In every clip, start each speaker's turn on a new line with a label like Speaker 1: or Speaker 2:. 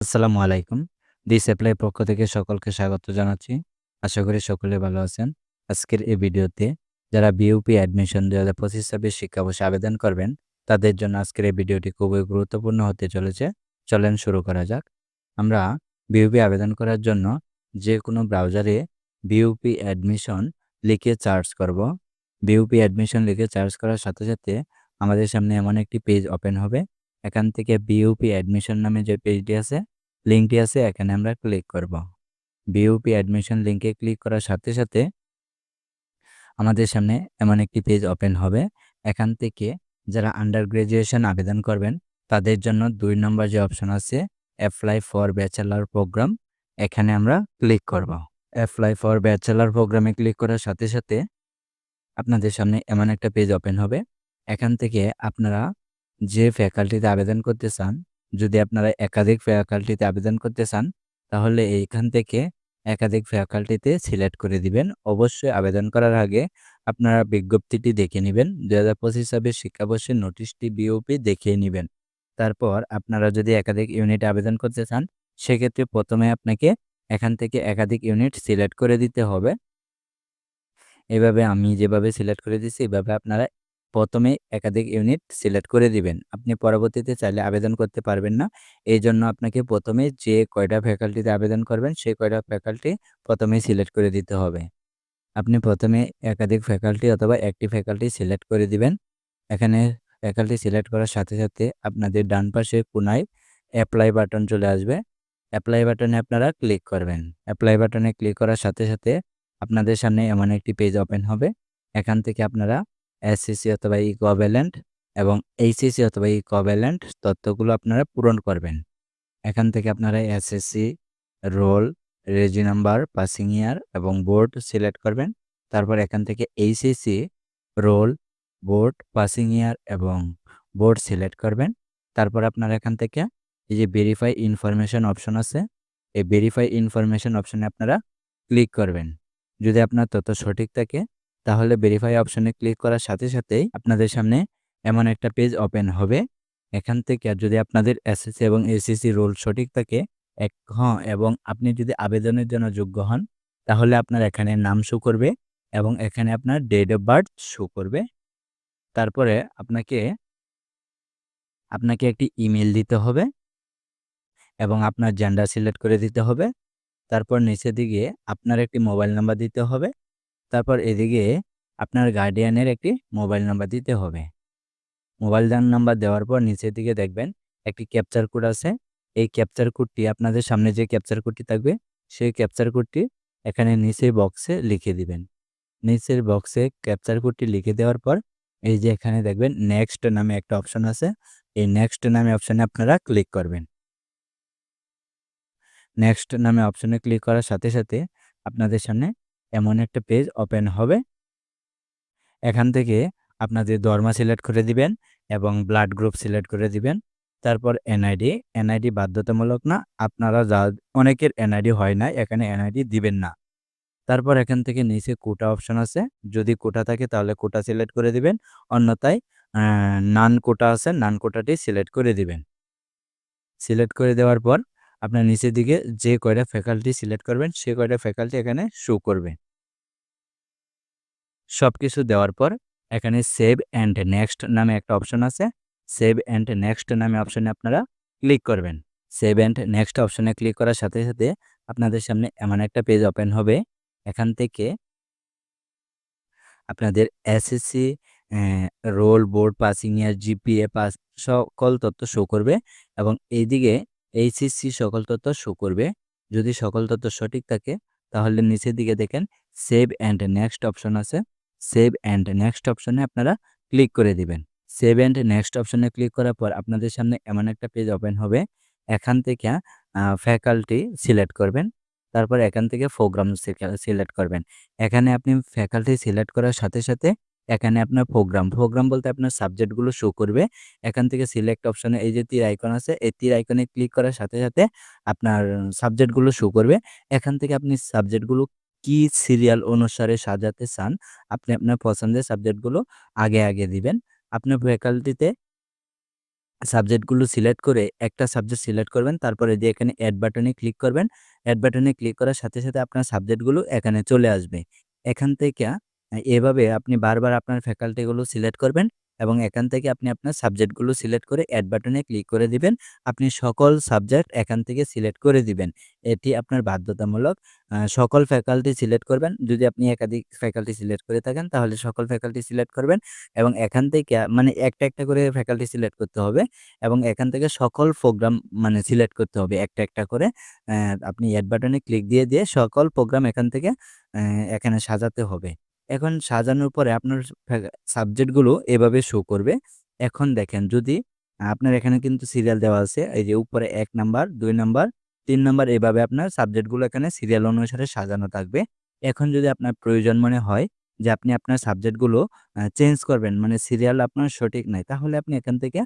Speaker 1: আসসালামু আলাইকুম। This apply পক্ষ থেকে সকলকে স্বাগত জানাচ্ছি। আশা করি সকলে ভালো আছেন। আজকের এই ভিডিওতে যারা বিইউপি অ্যাডমিশন ২০২৫-২৬ শিক্ষাবর্ষে আবেদন করবেন, তাদের জন্য আজকের এই ভিডিওটি খুবই গুরুত্বপূর্ণ হতে চলেছে। চলেন শুরু করা যাক। আমরা বিইউপি আবেদন করার জন্য যে কোনো ব্রাউজারে বিইউপি অ্যাডমিশন লিখে চার্জ করব। বিইউপি অ্যাডমিশন লিখে চার্জ করার সাথে, সাথে আমাদের সামনে এমন একটি পেজ ওপেন হবে। এখান থেকে বিইউপি অ্যাডমিশন নামে যে পেজটি আছে, লিঙ্কটি আছে এখানে আমরা ক্লিক করব। বিইউপি অ্যাডমিশন লিঙ্কে ক্লিক করার সাথে, সাথে আমাদের সামনে এমন একটি পেজ ওপেন হবে। এখান থেকে যারা আন্ডার গ্র্যাজুয়েশন আবেদন করবেন, তাদের জন্য দুই নম্বর যে অপশন আছে অ্যাপ্লাই ফর ব্যাচেলার প্রোগ্রাম, এখানে আমরা ক্লিক করব। অ্যাপ্লাই ফর ব্যাচেলার প্রোগ্রামে ক্লিক করার সাথে, সাথে আপনাদের সামনে এমন একটা পেজ ওপেন হবে। এখান থেকে আপনারা যে ফ্যাকাল্টিতে আবেদন করতে চান, যদি আপনারা একাধিক ফ্যাকাল্টিতে আবেদন করতে চান, তাহলে এইখান থেকে একাধিক ফ্যাকাল্টিতে সিলেক্ট করে দিবেন। অবশ্যই আবেদন করার আগে আপনারা বিজ্ঞপ্তিটি দেখে নিবেন। ২০২৫-২৬ শিক্ষাবর্ষের নোটিশটি বিওপি দেখিয়ে নেবেন তারপর আপনারা যদি একাধিক ইউনিট আবেদন করতে চান, সেক্ষেত্রে প্রথমে আপনাকে এখান থেকে একাধিক ইউনিট সিলেক্ট করে দিতে হবে। এভাবে আমি যেভাবে সিলেক্ট করে দিচ্ছি, এভাবে আপনারা প্রথমে একাধিক ইউনিট সিলেক্ট করে দিবেন। আপনি পরবর্তীতে চাইলে আবেদন করতে পারবেন না। এই জন্য আপনাকে প্রথমে যে কয়টা ফ্যাকাল্টিতে আবেদন করবেন, সেই কয়টা ফ্যাকাল্টি প্রথমেই সিলেক্ট করে দিতে হবে। আপনি প্রথমে একাধিক ফ্যাকাল্টি অথবা একটি ফ্যাকাল্টি সিলেক্ট করে দিবেন। এখানে ফ্যাকাল্টি সিলেক্ট করার সাথে, সাথে আপনাদের ডান পাশে কোণায় অ্যাপ্লাই বাটন চলে আসবে। অ্যাপ্লাই বাটনে আপনারা ক্লিক করবেন। অ্যাপ্লাই বাটনে ক্লিক করার সাথে, সাথে আপনাদের সামনে এমন একটি পেজ ওপেন হবে। এখান থেকে আপনারা এসএসসি অথবা ইকুইভ্যালেন্ট এবং এইচএসসি অথবা ইকুইভ্যালেন্ট তথ্যগুলো আপনারা পূরণ করবেন। এখান থেকে আপনারা SSC, roll, reg number, passing year এবং বোর্ড সিলেক্ট করবেন। তারপর এখান থেকে HSC, roll, board, passing year এবং বোর্ড সিলেক্ট করবেন। তারপর আপনারা এখান থেকে এই যে ভেরিফাই ইনফরমেশন অপশন আছে, এই ভেরিফাই ইনফরমেশন অপশনে আপনারা ক্লিক করবেন। যদি আপনার তথ্য সঠিক থাকে তাহলে ভেরিফাই অপশনে ক্লিক করার সাথে সাথেই আপনাদের সামনে এমন একটা পেজ ওপেন হবে। এখান থেকে যদি আপনাদের এসএসসি এবং এসএসসি রোল সঠিক থাকে এক হ্যাঁ এবং আপনি যদি আবেদনের জন্য যোগ্য হন, তাহলে আপনার এখানে নাম শো করবে এবং এখানে আপনার ডেট অফ বার্থ শো করবে। তারপরে আপনাকে আপনাকে একটি ইমেল দিতে হবে এবং আপনার জেন্ডার সিলেক্ট করে দিতে হবে। তারপর নিচের দিকে আপনার একটি মোবাইল নাম্বার দিতে হবে। তারপর এদিকে আপনার গার্ডিয়ানের একটি মোবাইল নাম্বার দিতে হবে। মোবাইল নাম্বার দেওয়ার পর নিচের দিকে দেখবেন একটি ক্যাপচার কোড আছে। এই ক্যাপচার কোডটি আপনাদের সামনে যে ক্যাপচার কোডটি থাকবে, সেই ক্যাপচার কোডটি এখানে নিচের বক্সে লিখে দিবেন। নিচের বক্সে ক্যাপচার কোডটি লিখে দেওয়ার পর এই যে এখানে দেখবেন নেক্সট নামে একটা অপশন আছে। এই নেক্সট নামে অপশনে আপনারা ক্লিক করবেন। নেক্সট নামে অপশনে ক্লিক করার সাথে, সাথে আপনাদের সামনে এমন একটা পেজ ওপেন হবে। এখান থেকে আপনাদের দরমা সিলেক্ট করে দিবেন এবং ব্লাড গ্রুপ সিলেক্ট করে দিবেন। তারপর এনআইডি, এনআইডি বাধ্যতামূলক না। আপনারা যা অনেকের এনআইডি হয় না, এখানে এনআইডি দিবেন না। তারপর এখান থেকে নিচে কোটা অপশন আছে। যদি কোটা থাকে তাহলে কোটা সিলেক্ট করে দিবেন। অন্যথায় নান কোটা আছে, নান কোটাটি সিলেক্ট করে দিবেন। সিলেক্ট করে দেওয়ার পর আপনার নিচের দিকে যে কয়টা ফ্যাকাল্টি সিলেক্ট করবেন, সে কয়টা ফ্যাকাল্টি এখানে শো করবে। সবকিছু দেওয়ার পর এখানে সেভ অ্যান্ড নেক্সট নামে একটা অপশন আছে। সেভ অ্যান্ড নেক্সট নামে অপশনে আপনারা ক্লিক করবেন। সেভ অ্যান্ড নেক্সট অপশনে ক্লিক করার সাথে, সাথে আপনাদের সামনে এমন একটা পেজ ওপেন হবে। এখান থেকে আপনাদের SSC roll, board, passing year, GPA pass সকল তথ্য শো করবে এবং এইদিকে এইচএসসি সকল তথ্য শো করবে। যদি সকল তথ্য সঠিক থাকে তাহলে নিচের দিকে দেখেন সেভ অ্যান্ড নেক্সট অপশন আছে। সেভ অ্যান্ড নেক্সট অপশনে আপনারা ক্লিক করে দিবেন। সেভ অ্যান্ড নেক্সট অপশনে ক্লিক করার পর আপনাদের সামনে এমন একটা পেজ ওপেন হবে। এখান থেকে ফ্যাকাল্টি সিলেক্ট করবেন। তারপর এখান থেকে প্রোগ্রাম সিলেক্ট করবেন। এখানে আপনি ফ্যাকাল্টি সিলেক্ট করার সাথে, সাথে এখানে আপনার প্রোগ্রাম, প্রোগ্রাম বলতে আপনার সাবজেক্টগুলো শো করবে। এখান থেকে সিলেক্ট অপশানে এই যে তীর আইকন আছে, এই তীর আইকনে ক্লিক করার সাথে, সাথে আপনার সাবজেক্টগুলো শো করবে। এখান থেকে আপনি সাবজেক্টগুলো কি সিরিয়াল অনুসারে সাজাতে চান, আপনি আপনার পছন্দের সাবজেক্টগুলো আগে, আগে দিবেন। আপনার ফ্যাকাল্টিতে সাবজেক্টগুলো সিলেক্ট করে একটা সাবজেক্ট সিলেক্ট করবেন। তারপরে দিয়ে এখানে এড বাটনে ক্লিক করবেন। এড বাটনে ক্লিক করার সাথে, সাথে আপনার সাবজেক্টগুলো এখানে চলে আসবে। এখান থেকে এভাবে আপনি বারবার আপনার ফ্যাকাল্টিগুলো সিলেক্ট করবেন এবং এখান থেকে আপনি আপনার সাবজেক্টগুলো সিলেক্ট করে এড বাটনে ক্লিক করে দিবেন। আপনি সকল সাবজেক্ট এখান থেকে সিলেক্ট করে দিবেন। এটি আপনার বাধ্যতামূলক। সকল ফ্যাকাল্টি সিলেক্ট করবেন। যদি আপনি একাধিক ফ্যাকাল্টি সিলেক্ট করে থাকেন তাহলে সকল ফ্যাকাল্টি সিলেক্ট করবেন এবং এখান থেকে মানে একটা, একটা করে ফ্যাকাল্টি সিলেক্ট করতে হবে এবং এখান থেকে সকল প্রোগ্রাম মানে সিলেক্ট করতে হবে একটা, একটা করে। আপনি এড বাটনে ক্লিক দিয়ে, দিয়ে সকল প্রোগ্রাম এখান থেকে এখানে সাজাতে হবে। এখন সাজানোর পরে আপনার সাবজেক্টগুলো এভাবে শো করবে। এখন দেখেন যদি আপনার এখানে কিন্তু সিরিয়াল দেওয়া আছে। এই যে উপরে এক নাম্বার, দুই নাম্বার, তিন নাম্বার এভাবে আপনার সাবজেক্টগুলো এখানে সিরিয়াল অনুসারে সাজানো থাকবে। এখন যদি আপনার প্রয়োজন মনে হয় যে আপনি আপনার সাবজেক্টগুলো চেঞ্জ করবেন মানে সিরিয়াল আপনার সঠিক নাই। তাহলে আপনি এখান থেকে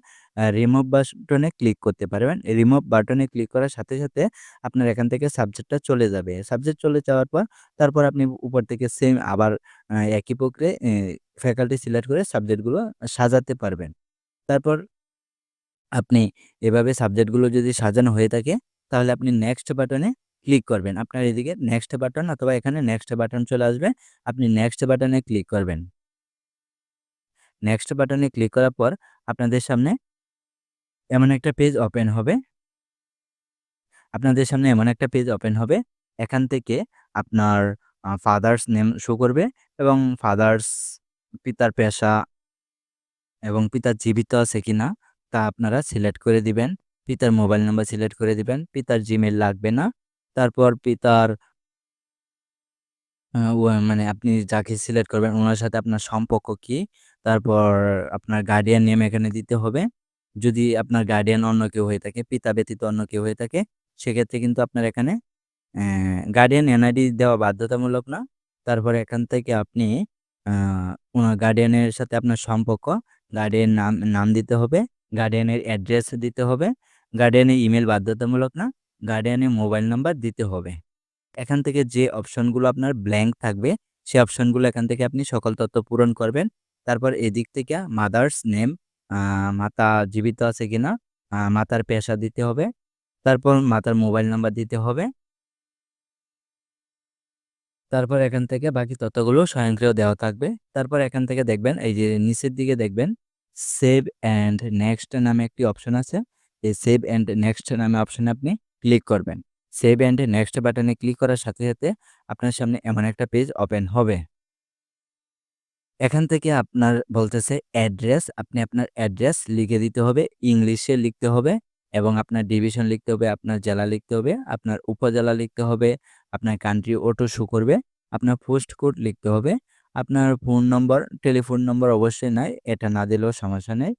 Speaker 1: রিমুভ বাটনে ক্লিক করতে পারবেন। রিমুভ বাটনে ক্লিক করার সাথে, সাথে আপনার এখান থেকে সাবজেক্টটা চলে যাবে। সাবজেক্ট চলে যাওয়ার পর তারপর আপনি উপর থেকে সেম আবার একই প্রক্রিয়ায় এ ফ্যাকাল্টি সিলেক্ট করে সাবজেক্টগুলো সাজাতে পারবেন। তারপর আপনি এভাবে সাবজেক্টগুলো যদি সাজানো হয়ে থাকে তাহলে আপনি নেক্সট বাটনে ক্লিক করবেন। আপনার এদিকে নেক্সট বাটন অথবা এখানে নেক্সট বাটন চলে আসবে। আপনি নেক্সট বাটনে ক্লিক করবেন। নেক্সট বাটনে ক্লিক করার পর আপনাদের সামনে এমন একটা পেজ ওপেন হবে। আপনাদের সামনে এমন একটা পেজ ওপেন হবে। এখান থেকে আপনার ফাদারস নেম শো করবে এবং ফাদারস পিতার পেশা এবং পিতা জীবিত আছে কিনা তা আপনারা সিলেক্ট করে দিবেন। পিতার মোবাইল নাম্বার সিলেক্ট করে দিবেন। পিতার জিমেইল লাগবে না। তারপর পিতার ওয়া মানে আপনি যাকে সিলেক্ট করবেন উনার সাথে আপনার সম্পর্ক কি? তারপর আপনার গার্ডিয়ান নেম এখানে দিতে হবে। যদি আপনার গার্ডিয়ান অন্য কেউ হয়ে থাকে, পিতা ব্যতীত অন্য কেউ হয়ে থাকে, সেক্ষেত্রে কিন্তু আপনার এখানে গার্ডিয়ান এনআইডি দেওয়া বাধ্যতামূলক না। তারপরে এখান থেকে আপনি আ উনার গার্ডিয়ানের সাথে আপনার সম্পর্ক, গার্ডিয়ান নাম নাম দিতে হবে, গার্ডিয়ানের অ্যাড্রেস দিতে হবে, গার্ডিয়ানের ইমেইল বাধ্যতামূলক না, গার্ডিয়ানের মোবাইল নাম্বার দিতে হবে। এখান থেকে যে অপশনগুলো আপনার ব্ল্যাঙ্ক থাকবে, সে অপশনগুলো এখান থেকে আপনি সকল তথ্য পূরণ করবেন। তারপর এদিক থেকে মাদার্স নেম মাতা জীবিত আছে কিনা, মাতার পেশা দিতে হবে। তারপর মাতার মোবাইল নাম্বার দিতে হবে। তারপর এখান থেকে বাকি তথ্যগুলো স্বয়ংক্রিয় দেওয়া থাকবে। তারপর এখান থেকে দেখবেন এই যে নিচের দিকে দেখবেন সেভ অ্যান্ড নেক্সট নামে একটি অপশন আছে। এই সেভ অ্যান্ড নেক্সট নামে অপশনে আপনি ক্লিক করবেন। সেভ অ্যান্ড নেক্সট বাটনে ক্লিক করার সাথে, সাথে আপনার সামনে এমন একটা পেজ ওপেন হবে। এখান থেকে আপনার বলতেছে অ্যাড্রেস, আপনি আপনার অ্যাড্রেস লিখে দিতে হবে। ইংলিশে লিখতে হবে এবং আপনার ডিভিশন লিখতে হবে, আপনার জেলা লিখতে হবে, আপনার উপজেলা লিখতে হবে, আপনার কান্ট্রি অটো শো করবে, আপনার পোস্ট কোড লিখতে হবে, আপনার ফোন নম্বর, টেলিফোন নম্বর অবশ্যই নাই, এটা না দিলেও সমস্যা নেই।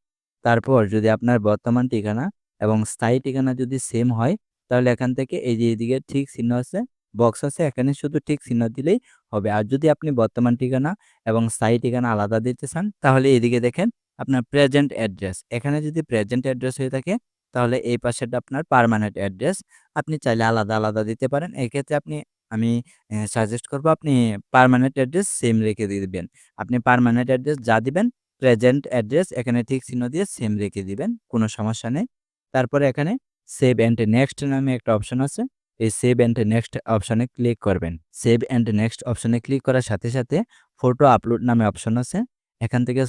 Speaker 1: তারপর যদি আপনার বর্তমান ঠিকানা এবং স্থায়ী ঠিকানা যদি সেম হয়, তাহলে এখান থেকে এই যে এদিকে ঠিক চিহ্ন আছে, বক্স আছে, এখানে শুধু ঠিক চিহ্ন দিলেই হবে। আর যদি আপনি বর্তমান ঠিকানা এবং স্থায়ী ঠিকানা আলাদা দিতে চান, তাহলে এদিকে দেখেন আপনার প্রেজেন্ট অ্যাড্রেস। এখানে যদি প্রেজেন্ট অ্যাড্রেস হয়ে থাকে, তাহলে এই পাশেটা আপনার পারমানেন্ট অ্যাড্রেস। আপনি চাইলে আলাদা, আলাদা দিতে পারেন। এক্ষেত্রে আপনি আমি সাজেস্ট করব আপনি পার্মানেন্ট অ্যাড্রেস সেম রেখে দিবেন। আপনি পারমানেন্ট অ্যাড্রেস যা দিবেন, প্রেজেন্ট অ্যাড্রেস এখানে ঠিক চিহ্ন দিয়ে সেম রেখে দিবেন। কোনো সমস্যা নেই। তারপরে এখানে সেভ অ্যান্ড নেক্সট নামে একটা অপশন আছে। এই সেভ অ্যান্ড নেক্সট অপশনে ক্লিক করবেন। সেভ অ্যান্ড নেক্সট অপশনে ক্লিক করার সাথে, সাথে ফটো আপলোড নামে অপশন আছে। এখান থেকে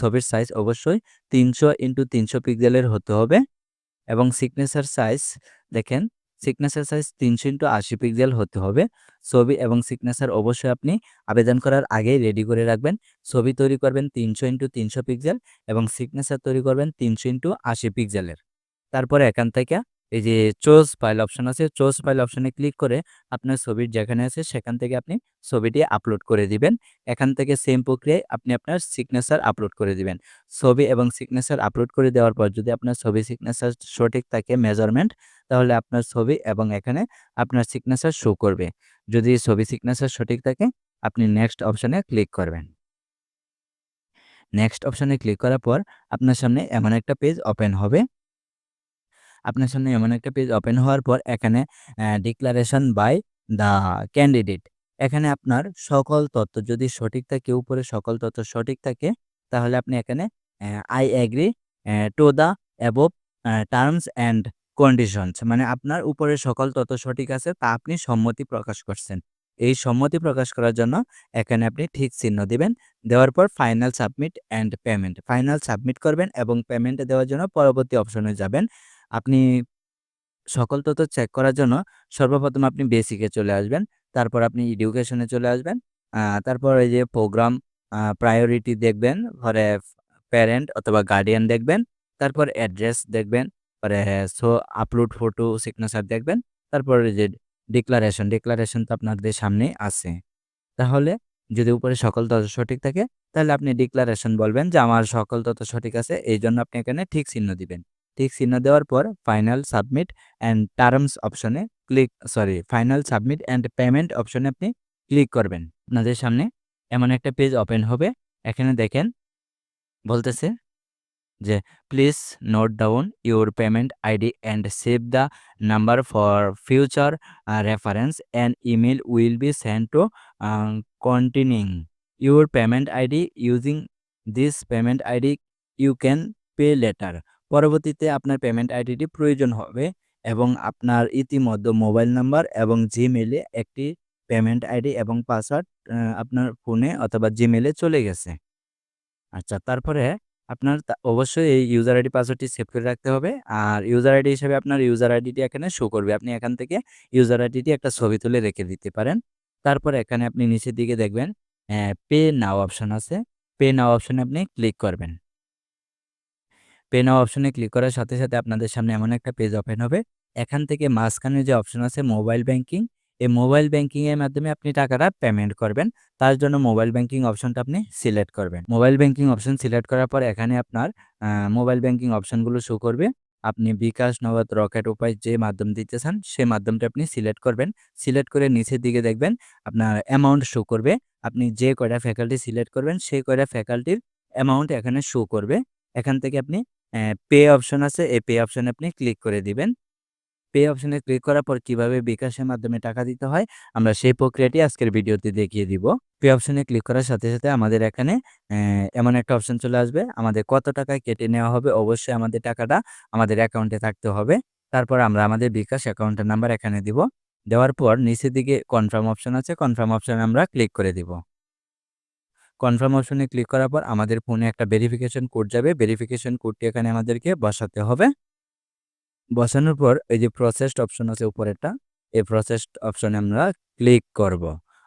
Speaker 1: ছবির সাইজ অবশ্যই ৩০০ ইন্টু ৩০০ পিক্সেলের হতে হবে এবং সিগনেচার সাইজ দেখেন সিগনেচার সাইজ ৩০০ ইন্টু ৮০ পিক্সেল হতে হবে। ছবি এবং সিগনেচার অবশ্যই আপনি আবেদন করার আগেই রেডি করে রাখবেন। ছবি তৈরি করবেন ৩০০ ইন্টু ৩০০ পিক্সেল এবং সিগনেচার তৈরি করবেন ৩০০ ইন্টু ৮০ পিক্সেলের। তারপরে এখান থেকে এই যে চোজ ফাইল অপশন আছে, চোজ ফাইল অপশনে ক্লিক করে আপনার ছবির যেখানে আছে সেখান থেকে আপনি ছবিটি আপলোড করে দিবেন। এখান থেকে সেম প্রক্রিয়ায় আপনি আপনার সিগনেচার আপলোড করে দিবেন। ছবি এবং সিগনেচার আপলোড করে দেওয়ার পর যদি আপনার ছবি সিগনেচার সঠিক থাকে মেজারমেন্ট, তাহলে আপনার ছবি এবং এখানে আপনার সিগনেচার শো করবে। যদি ছবি সিগনেচার সঠিক থাকে, আপনি নেক্সট অপশনে ক্লিক করবেন। নেক্সট অপশনে ক্লিক করার পর আপনার সামনে এমন একটা পেজ ওপেন হবে। আপনার সামনে এমন একটা পেজ ওপেন হওয়ার পর এখানে ডিক্লারেশন বাই দ্য ক্যান্ডিডেট এখানে আপনার সকল তথ্য, যদি সঠিক থাকে, উপরে সকল তথ্য সঠিক থাকে, তাহলে আপনি এখানে I agree uh to the above terms and conditions মানে আপনার উপরে সকল তথ্য সঠিক আছে, তা আপনি সম্মতি প্রকাশ করছেন। এই সম্মতি প্রকাশ করার জন্য এখানে আপনি ঠিক চিহ্ন দিবেন, দেওয়ার পর final submit and payment final submit করবেন এবং পেমেন্ট দেওয়ার জন্য পরবর্তী অপশনে যাবেন। আপনি সকল তথ্য চেক করার জন্য সর্বপ্রথম আপনি বেসিকে চলে আসবেন। তারপর আপনি এডুকেশনে চলে আসবেন। তারপর এই যে প্রোগ্রাম প্রায়োরিটি দেখবেন, পরে প্যারেন্ট অথবা গার্ডিয়ান দেখবেন, তারপর অ্যাড্রেস দেখবেন, পরে সো আপলোড ফটো সিগনেচার দেখবেন, তারপর যে ডিক্লারেশন ডিক্লারেশন তো আপনাদের সামনে আছে। তাহলে যদি উপরে সকল তথ্য সঠিক থাকে, তাহলে আপনি ডিক্লারেশন বলবেন যে আমার সকল তথ্য সঠিক আছে এই জন্য আপনি এখানে ঠিক চিহ্ন দিবেন। ঠিক চিহ্ন দেওয়ার পর ফাইনাল সাবমিট অ্যান্ড টার্মস অপশনে click sorry final submit and payment অপশনে আপনি ক্লিক করবেন। আপনাদের সামনে এমন একটা পেজ ওপেন হবে। এখানে দেখেন বলতেছে যে please note down your payment ID and save the number for future reference and email will be send to continuing your payment ID using this payment ID you can pay later পরবর্তীতে আপনার payment আইডিটি প্রয়োজন হবে এবং আপনার ইতিমধ্যে mobile number এবং জিমেলে একটি পেমেন্ট আইডি এবং পাসওয়ার্ড আপনার ফোনে অথবা জিমেলে চলে গেছে। আচ্ছা তারপরে আপনার অবশ্যই এই ইউজার আইডি পাসওয়ার্ডটি সেভ করে রাখতে হবে আর ইউজার আইডি হিসেবে আপনার ইউজার আইডিটি এখানে শো করবে। আপনি এখান থেকে ইউজার আইডিটি একটা ছবি তুলে রেখে দিতে পারেন। তারপর এখানে আপনি নিচের দিকে দেখবেন পে নাও অপশন আছে। পে নাও অপশনে আপনি ক্লিক করবেন। পে নাও অপশনে ক্লিক করার সাথে সাথে আপনাদের সামনে এমন একটা পেজ ওপেন হবে। এখান থেকে মাঝখানে যে অপশন আছে মোবাইল ব্যাংকিং এই মোবাইল ব্যাংকিংয়ের মাধ্যমে আপনি টাকাটা পেমেন্ট করবেন। তার জন্য মোবাইল ব্যাংকিং অপশনটা আপনি সিলেক্ট করবেন। মোবাইল ব্যাংকিং অপশন সিলেক্ট করার পর এখানে আপনার মোবাইল ব্যাংকিং অপশনগুলো শো করবে। আপনি বিকাশ, নগদ, রকেট উপায় যে মাধ্যম দিতে চান, সে মাধ্যমটা আপনি সিলেক্ট করবেন। সিলেক্ট করে নিচের দিকে দেখবেন আপনার অ্যামাউন্ট শো করবে। আপনি যে কয়টা ফ্যাকাল্টি সিলেক্ট করবেন সেই কয়টা ফ্যাকাল্টির অ্যামাউন্ট এখানে শো করবে। এখান থেকে আপনি পে অপশন আছে, এই পে অপশনে আপনি ক্লিক করে দিবেন। পে অপশনে ক্লিক করার পর কীভাবে বিকাশের মাধ্যমে টাকা দিতে হয়, আমরা সেই প্রক্রিয়াটি আজকের ভিডিওতে দেখিয়ে দিব। পে অপশনে ক্লিক করার সাথে সাথে আমাদের এখানে এমন একটা অপশন চলে আসবে। আমাদের কত টাকায় কেটে নেওয়া হবে, অবশ্যই আমাদের টাকাটা আমাদের অ্যাকাউন্টে থাকতে হবে। তারপর আমরা আমাদের বিকাশ অ্যাকাউন্টের নাম্বার এখানে দিব। দেওয়ার পর নিচের দিকে কনফার্ম অপশন আছে কনফার্ম অপশনে আমরা ক্লিক করে দিব। কনফার্ম অপশনে ক্লিক করার পর আমাদের ফোনে একটা ভেরিফিকেশন কোড যাবে। ভেরিফিকেশন কোডটি এখানে আমাদেরকে বসাতে হবে। বসানোর পর এই যে প্রসেসড অপশন আছে উপরেরটা, এই প্রসেসড অপশনে আমরা ক্লিক করব।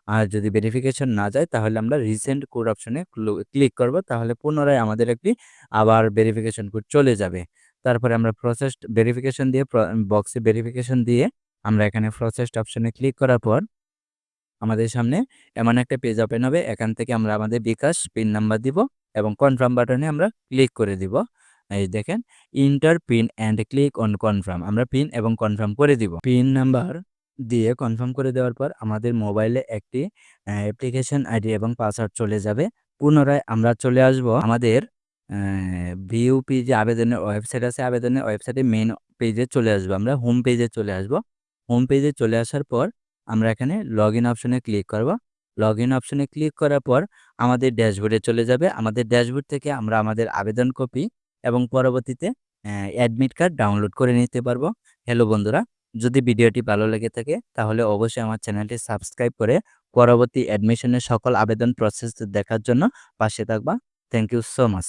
Speaker 1: আর যদি ভেরিফিকেশন না যায়, তাহলে আমরা রিসেন্ট কোড অপশনে ক্লিক করব। তাহলে পুনরায় আমাদের একটি আবার ভেরিফিকেশন কোড চলে যাবে। তারপরে আমরা প্রসেসড ভেরিফিকেশন দিয়ে বক্সে ভেরিফিকেশন দিয়ে আমরা এখানে প্রসেসড অপশনে ক্লিক করার পর আমাদের সামনে এমন একটা পেজ ওপেন হবে। এখান থেকে আমরা আমাদের বিকাশ পিন নাম্বার দিব এবং কনফার্ম বাটনে আমরা ক্লিক করে দিব। এই দেখেন enter pin and click on confirm আমরা পিন এবং কনফার্ম করে দিব। পিন নাম্বার দিয়ে কনফার্ম করে দেওয়ার পর আমাদের মোবাইলে একটি অ্যাপ্লিকেশন আইডি এবং পাসওয়ার্ড চলে যাবে। পুনরায় আমরা চলে আসব আমাদের ভিউপি যে আবেদনের ওয়েবসাইট আছে। আবেদনের ওয়েবসাইটে মেন পেজে চলে আসব আমরা। হোম পেজে চলে আসব। হোম পেজে চলে আসার পর আমরা এখানে লগ ইন অপশনে ক্লিক করব। লগ ইন অপশনে ক্লিক করার পর আমাদের ড্যাশবোর্ডে চলে যাবে। আমাদের ড্যাশবোর্ড থেকে আমরা আমাদের আবেদন কপি এবং পরবর্তীতে অ্যাডমিট কার্ড ডাউনলোড করে নিতে পারব। হ্যালো বন্ধুরা, যদি ভিডিওটি ভালো লেগে থাকে, তাহলে অবশ্যই আমার চ্যানেলটি সাবস্ক্রাইব করে পরবর্তী অ্যাডমিশনের সকল আবেদন প্রসেস দেখার জন্য পাশে থাকবা। Thank you so much